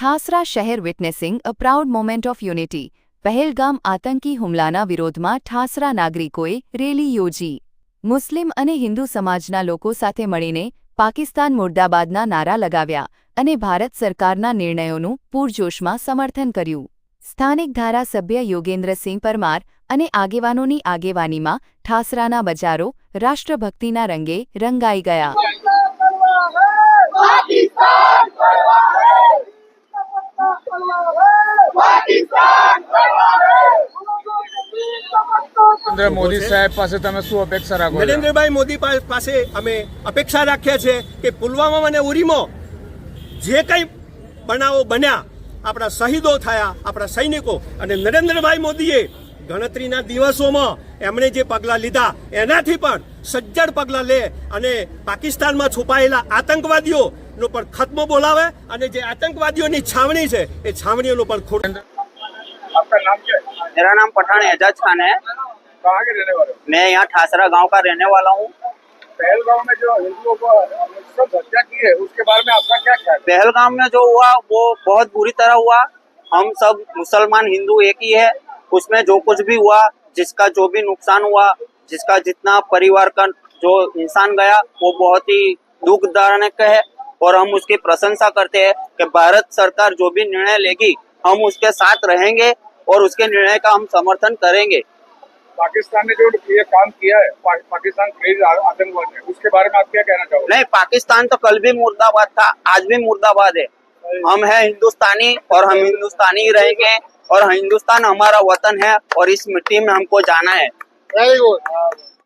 ઠાસરા શહેર witnessing a proud moment of unity Pahalgam આતંકી હુમલાના વિરોધમાં ઠાસરા નાગરિકોએ રેલી યોજી મુસ્લિમ અને હિન્દુ સમાજના લોકો સાથે મળીને પાકિસ્તાન મુર્દાબાદના નારા લગાવ્યા અને ભારત સરકારના નિર્ણયોનું પૂરજોશમાં સમર્થન કર્યું સ્થાનિક ધારાસભ્ય યોગેન્દ્રસિંહ પરમાર અને આગેવાનોની આગેવાનીમાં ઠાસરાના બજારો રાષ્ટ્રભક્તિના રંગે રંગાઈ ગયા નરેન્દ્ર મોદી સાહેબ પાસે તમે શું અપેક્ષા રાખો નરેન્દ્રભાઈ મોદી પાસે અમે અપેક્ષા રાખ્યા છે કે પુલવામા અને ઉરીમાં જે કંઈ બનાવો બન્યા આપણા શહીદો થયા આપણા સૈનિકો અને નરેન્દ્રભાઈ મોદીએ ગણતરીના દિવસોમાં એમણે જે પગલાં લીધા એનાથી પણ સજ્જડ પગલાં લે અને પાકિસ્તાનમાં છુપાયેલા આતંકવાદીઓનો પણ ખત્મો બોલાવે અને જે આતંકવાદીઓની છાવણી છે એ છાવણીઓનો પણ ખોટ आपका नाम क्या है मेरा नाम पठान एजाज खान है कहाँ के रहने वाले मैं यहाँ ठासरा गांव का रहने वाला हूँ पहलगाम में जो हिंदुओं को हत्या की है उसके बारे में आपका क्या ख्याल पहलगाम में जो हुआ वो बहुत बुरी तरह हुआ हम सब मुसलमान हिंदू एक ही है उसमें जो कुछ भी हुआ जिसका जो भी नुकसान हुआ जिसका जितना परिवार का जो इंसान गया वो बहुत ही दुखदारक है और हम उसकी प्रशंसा करते हैं कि भारत सरकार जो भी निर्णय लेगी हम उसके साथ रहेंगे और उसके निर्णय का हम समर्थन करेंगे पाकिस्तान ने जो ये काम किया है पा, पाकिस्तान आतंकवाद है उसके बारे में आप क्या कहना चाहोगे नहीं पाकिस्तान तो कल भी मुर्दाबाद था आज भी मुर्दाबाद है हम है हिंदुस्तानी और हम हिंदुस्तानी ही रहेंगे और हिंदुस्तान हमारा वतन है और इस मिट्टी में हमको जाना है